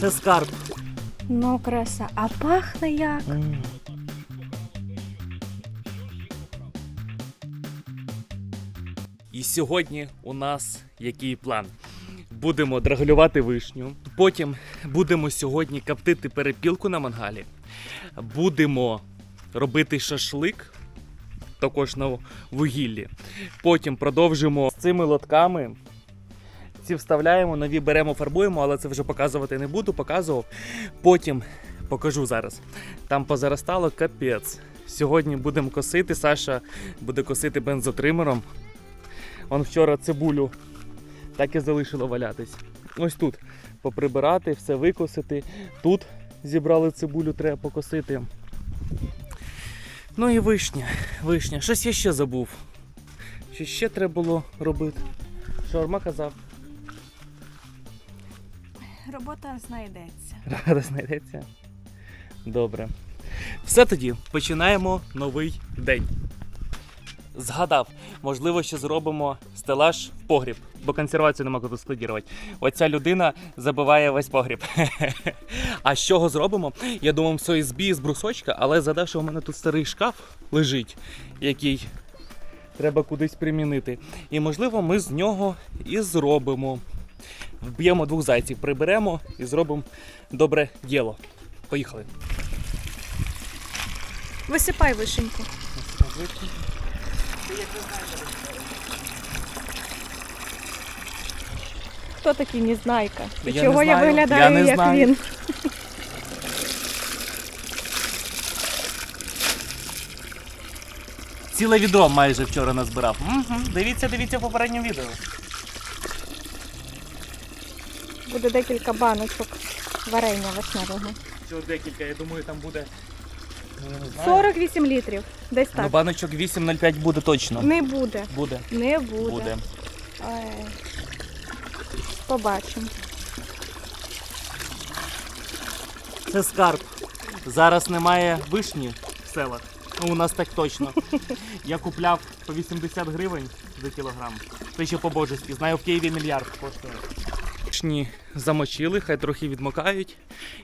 Це скарб. Ну, краса, а пахне як? І сьогодні у нас який план? Будемо драгалювати вишню. Потім будемо сьогодні коптити перепілку на мангалі. Будемо робити шашлик також на вугіллі. Потім продовжимо з цими лотками. Ці вставляємо, нові беремо, фарбуємо, але це вже показувати не буду, показував. Потім покажу зараз. Там позаростало капець. Сьогодні будемо косити. Саша буде косити бензотримером. Он вчора цибулю так і залишило валятись. Ось тут поприбирати, все викосити. Тут зібрали цибулю, треба покосити. Ну і вишня. Вишня. Щось я ще забув. Що ще треба було робити? Що казав? Робота знайдеться. Рада знайдеться. Добре. Все тоді починаємо новий день. Згадав, можливо, ще зробимо стелаж в погріб, бо консервацію нема куди складірувати. Оця людина забиває весь погріб. А з чого зробимо? Я думав, з ОСБ з брусочка, але згадав, що у мене тут старий шкаф лежить, який треба кудись примінити. І можливо, ми з нього і зробимо. Вб'ємо двох зайців, приберемо і зробимо добре діло. Поїхали. Висипай вишеньку. Хто такий Незнайка? І Я чого не я знаю. виглядаю Я не як знаю. він? Ціле відро майже вчора назбирав. Угу. Дивіться, дивіться в попередньому відео. Буде декілька баночок варення вишневого. Цього декілька, я думаю, там буде. ну, не знаю. 48 літрів. Десь Ну, так. баночок 8,05 буде точно. Не буде. Буде. Не буде. Буде. Ой. Побачимо. Це скарб. Зараз немає вишні в селах. Ну, у нас так точно. Я купляв по 80 гривень за кілограм. Це ще по-божески. Знаю, в Києві мільярд коштує. Вишні замочили, хай трохи відмокають.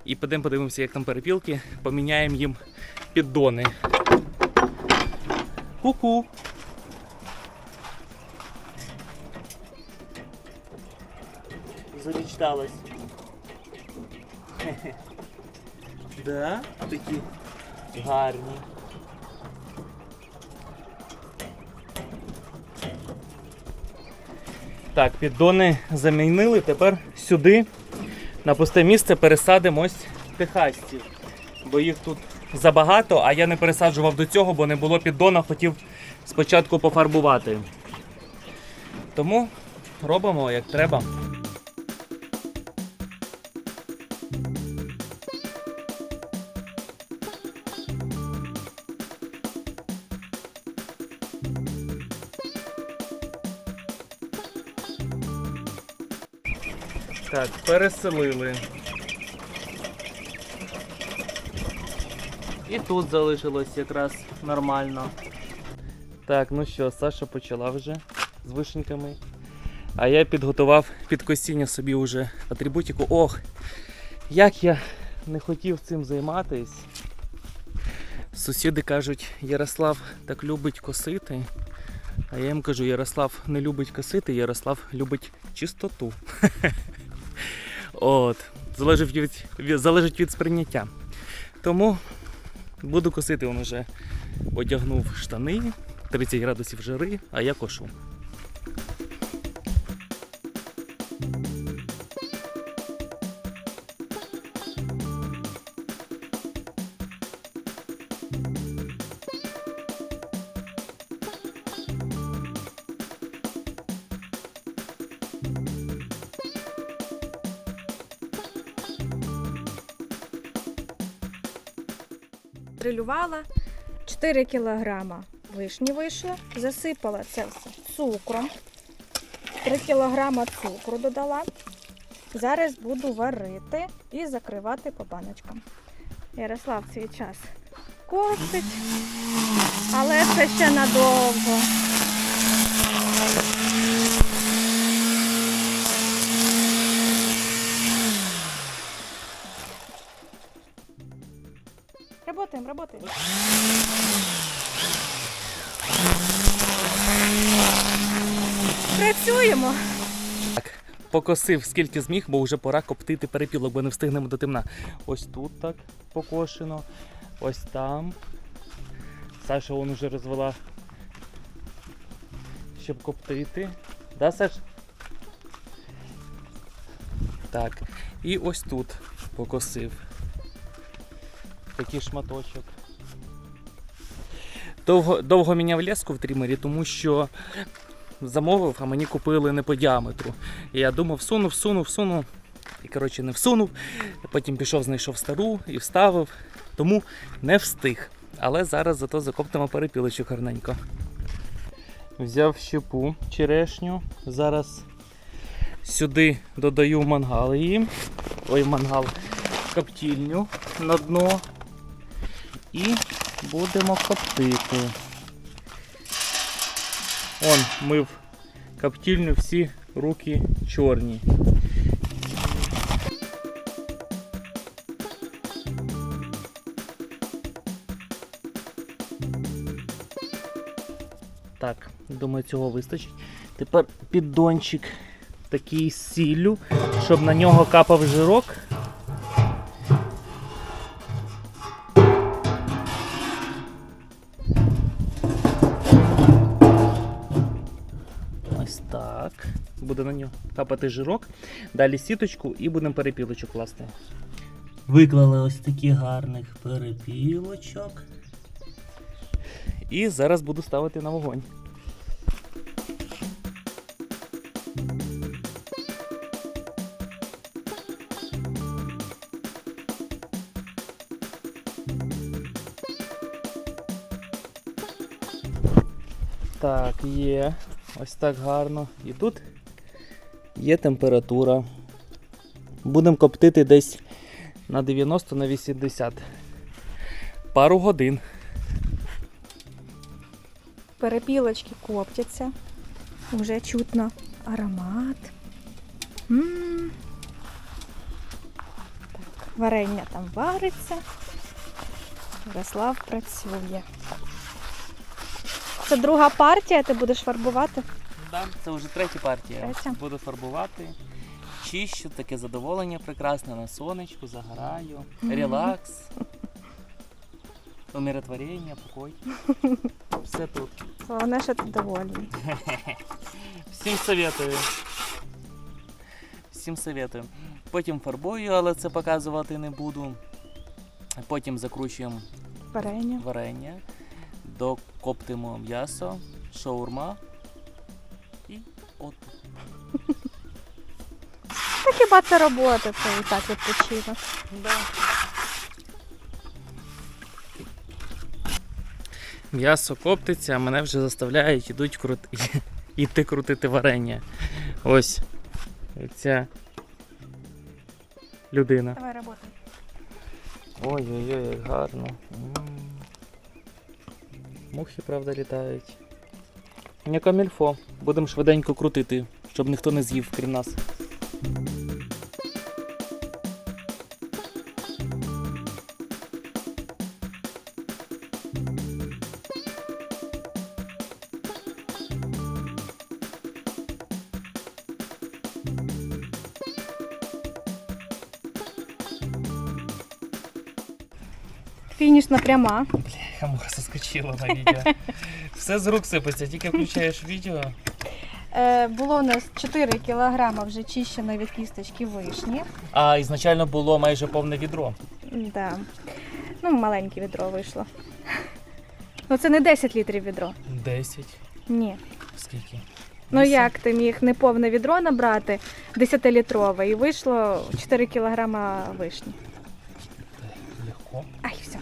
І підемо подивимося, як там перепілки. Поміняємо їм піддони. Ку-ку. Замечталась. Да? Такі гарні. Так, піддони замінили. Тепер сюди на пусте місце пересадимо ось. Бо їх тут забагато, а я не пересаджував до цього, бо не було піддона, хотів спочатку пофарбувати. Тому робимо як треба. Так, переселили. І тут залишилось якраз нормально. Так, ну що, Саша почала вже з вишеньками. А я підготував під косіння собі вже атрибутику. Ох, як я не хотів цим займатись. Сусіди кажуть, Ярослав так любить косити. А я їм кажу, Ярослав не любить косити, Ярослав любить чистоту. От. Залежить від, залежить від сприйняття. Тому буду косити, він вже одягнув штани, 30 градусів жари, а я кошу. Трилювала 4 кілограма вишні вийшло, засипала це все цукром. 3 кілограма цукру додала. Зараз буду варити і закривати по баночкам. Ярослав цей час косить, але це ще надовго. Работаємо. Працюємо. Покосив скільки зміг, бо вже пора коптити перепілок, бо не встигнемо до темна. Ось тут так покошено, ось там. Саша вон уже розвела, щоб коптити. Да, Саш? Так. І ось тут покосив. Такий шматочок. Довго, довго міняв леску в трімері, тому що замовив, а мені купили не по діаметру. І я думав, всунув, всунув, всунув. І коротше не всунув. Потім пішов, знайшов стару і вставив. Тому не встиг. Але зараз зато закоптимо перепілочок гарненько. Взяв щепу черешню. Зараз сюди додаю мангал її. Ой, мангал. Коптільню на дно. І будемо коптити. Он мив коптільню, всі руки чорні. Так, думаю, цього вистачить. Тепер піддончик такий сіллю, щоб на нього капав жирок. Ось так. Буде на нього капати жирок. Далі сіточку і будемо перепілочок класти. Виклали ось такі гарних перепілочок. І зараз буду ставити на вогонь. Так, є. Ось так гарно. І тут є температура. Будемо коптити десь на 90 на 80. Пару годин. Перепілочки коптяться. Уже чутно аромат. м Так, варення там вариться. Ярослав працює. Це друга партія, ти будеш фарбувати. Да, це вже третя партія. Третя. Буду фарбувати. Чищу, таке задоволення прекрасне на сонечку, загораю, релакс, умиротворення, покой. Все тут. Головне, що ти довольний. Всім советую. Всім советую. Потім фарбую, але це показувати не буду. Потім закручуємо Варення. варення, докоптимо м'ясо, шаурма і от. Та хіба це робота, це і так відпочинок. Да. М'ясо коптиться, а мене вже заставляють ідуть крут... іти крутити варення. Ось ця людина. Давай роботи. Ой-ой-ой, гарно. Мухи, правда, літають. Не камільфо. Будемо швиденько крутити, щоб ніхто не з'їв, крім нас. Фінішна пряма. Я муха соскочила на відео. Все з рук сипеться, тільки включаєш відео. Е, було у нас 4 кілограма вже чищеної від кісточки вишні. А ізначально було майже повне відро. Да. Ну, маленьке відро вийшло. Ну, це не 10 літрів відро. 10. Ні. Скільки? Ну Вісім? як ти міг не повне відро набрати 10-літрове і вийшло 4 кілограма вишні. Легко. Ай, все.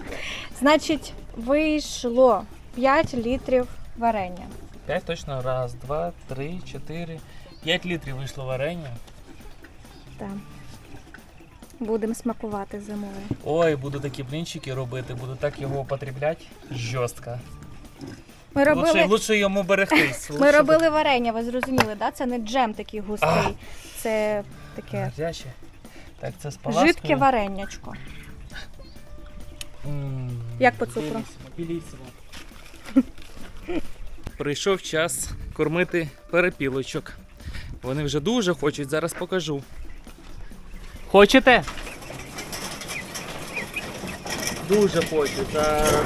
Значить, вийшло 5 літрів варення. 5 точно. Раз, два, три, чотири. 5 літрів вийшло варення. Так. Будемо смакувати зимою. Ой, буду такі блінчики робити, буду так його употребляти. Жорстко. Ми Лучше, робили, лучше йому берегтись. ми лучше робили варення, ви зрозуміли, да? це не джем такий густий. А. Це таке Гаряче. Так, це з паласкою. жидке варенячко. Як по цукру? Білісимо. Прийшов час кормити перепілочок. Вони вже дуже хочуть, зараз покажу. Хочете? Дуже хочуть. Зараз.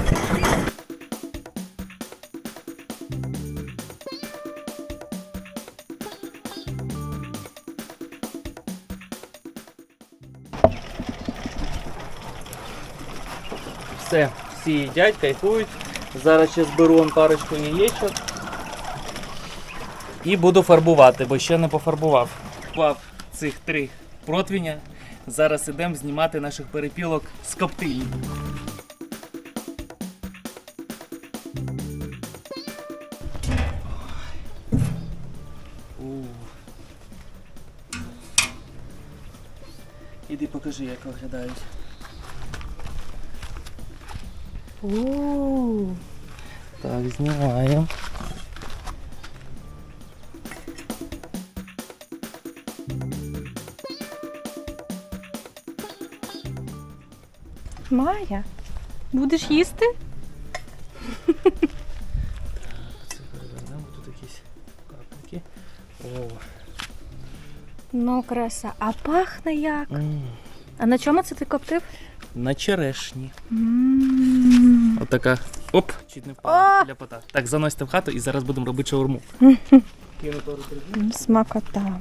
Все, всі їдять, кайфують. Зараз ще зберу он парочку яєчок. І буду фарбувати, бо ще не пофарбував. Фарбував цих три противня. Зараз ідемо знімати наших перепілок з коптильні. У. Іди покажи, як виглядають. У. Так, знімаємо. Майя, будеш їсти? Це перевернемо, тут якісь капельки. О. Ну, краса. А пахне як? А на чому це ти коптив? На черешні. М. Отака. Оп! Чуть не впала О! ляпота. Так, заносьте в хату і зараз будемо робити шаурму. Смакота.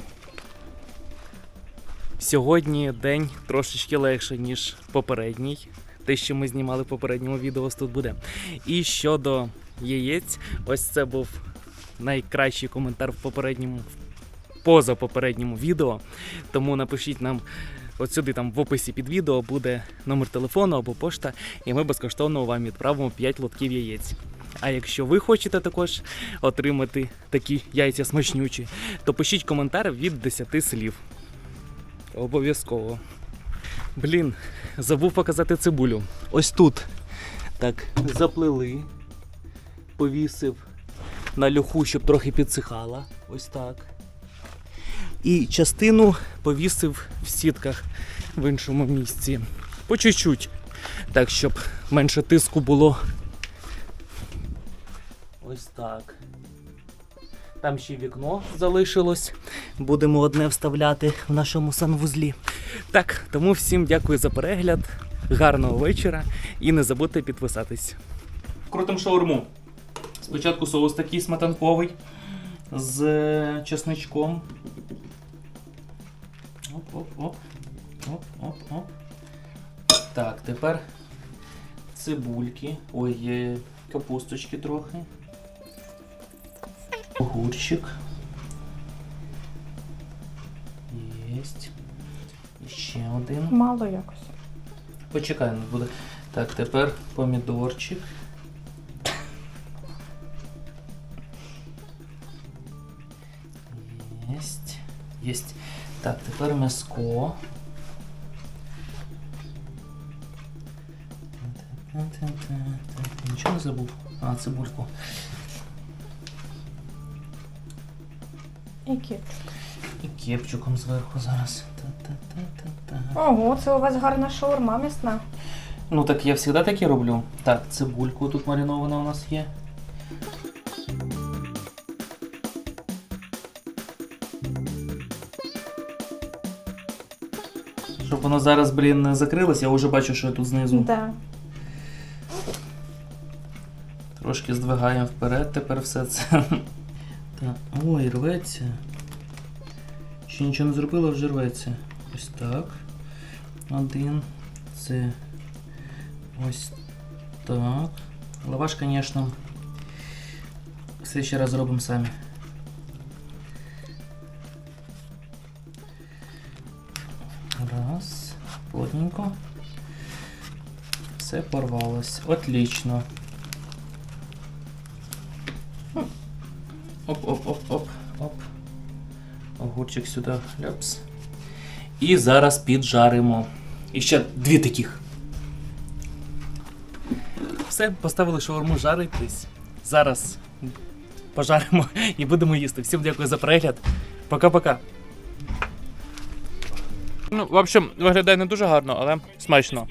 Сьогодні день трошечки легше, ніж попередній. Те, що ми знімали в попередньому відео, ось тут буде. І щодо яєць, ось це був найкращий коментар в попередньому, поза попередньому відео. Тому напишіть нам от сюди, там в описі під відео буде номер телефону або пошта, і ми безкоштовно вам відправимо 5 лотків яєць. А якщо ви хочете також отримати такі яйця смачнючі, то пишіть коментар від 10 слів. Обов'язково. Блін, забув показати цибулю. Ось тут. Так, заплели, повісив на люху, щоб трохи підсихала. Ось так. І частину повісив в сітках в іншому місці. По чуть-чуть. Так, щоб менше тиску було. Ось так. Там ще вікно залишилось. Будемо одне вставляти в нашому санвузлі. Так, тому всім дякую за перегляд. Гарного вечора і не забудьте підписатись. Крутим шаурму. Спочатку соус такий сметанковий з е, чесничком. Оп-оп-оп. Оп-оп-оп. Так, тепер цибульки. Ой, е, капусточки трохи. Огурчик. Єсть. Ще один. Мало якось. Почекай, не буде. Так, тепер помідорчик. Єсть. Єсть. Так, тепер м'яско. Нічого не забув. А, цибульку. Які? І кепчуком зверху зараз. Та-та-та-та-та. Ого, це у вас гарна шаурма м'ясна. Ну так я завжди таке роблю. Так, цибульку тут маринована у нас є. Воно зараз, блін, закрилось, я вже бачу, що тут знизу. Да. Трошки здвигаємо вперед тепер все це. Так. Ой, рветься. Ще нічого не зробила, вже рветься. Ось так. Один. Це ось так. Лаваш, звісно. Все ще раз зробимо самі. Плотненько. Все порвалось. Отлично. Оп-оп-оп-оп-оп. Огурчик сюди. Ляпс. І зараз піджаримо. І ще дві таких. Все, поставили шаурму жаритись. Зараз пожаримо і будемо їсти. Всім дякую за перегляд. Пока-пока. Ну, в общем, виглядає не дуже гарно, але смачно.